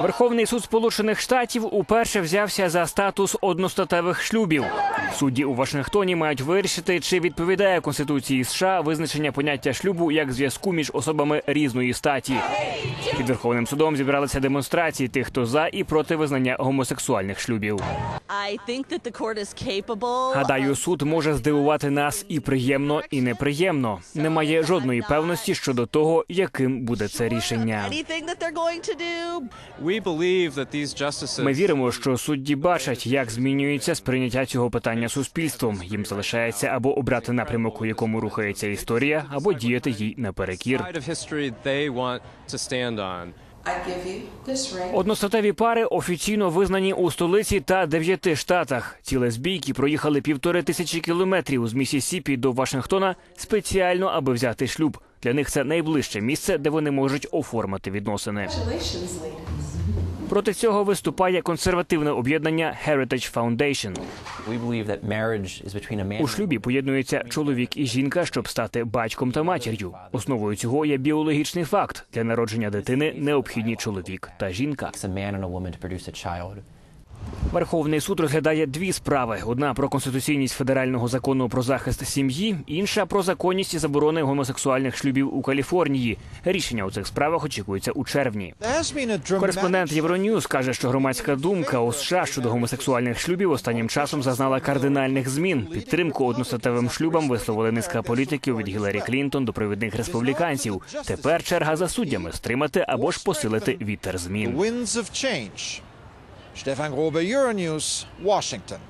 Верховний суд Сполучених Штатів уперше взявся за статус одностатевих шлюбів. Судді у Вашингтоні мають вирішити, чи відповідає Конституції США визначення поняття шлюбу як зв'язку між особами різної статі. Під Верховним судом зібралися демонстрації тих, хто за і проти визнання гомосексуальних шлюбів. I think that the court is capable. Гадаю, суд може здивувати нас і приємно, і неприємно. Немає жодної певності щодо того, яким буде це рішення. Ми віримо, що судді бачать, як змінюється сприйняття цього питання суспільством. Їм залишається або обрати напрямок, у якому рухається історія, або діяти їй наперекір. Одностатеві пари офіційно визнані у столиці та дев'яти штатах. Ці лесбійки проїхали півтори тисячі кілометрів з Місісіпі до Вашингтона спеціально, аби взяти шлюб. Для них це найближче місце, де вони можуть оформити відносини. Проти цього виступає консервативне об'єднання Heritage Foundation. У шлюбі поєднується чоловік і жінка, щоб стати батьком та матір'ю. Основою цього є біологічний факт для народження дитини необхідні чоловік та жінка. Верховний суд розглядає дві справи: одна про конституційність федерального закону про захист сім'ї, інша про законність заборони гомосексуальних шлюбів у Каліфорнії. Рішення у цих справах очікується у червні. Кореспондент Євроньюз каже, що громадська думка у США щодо гомосексуальних шлюбів останнім часом зазнала кардинальних змін. Підтримку одностатевим шлюбам висловили низка політиків від Гіларі Клінтон до провідних республіканців. Тепер черга за суддями стримати або ж посилити вітер змін. Stefan Grobe, Euronews, Washington.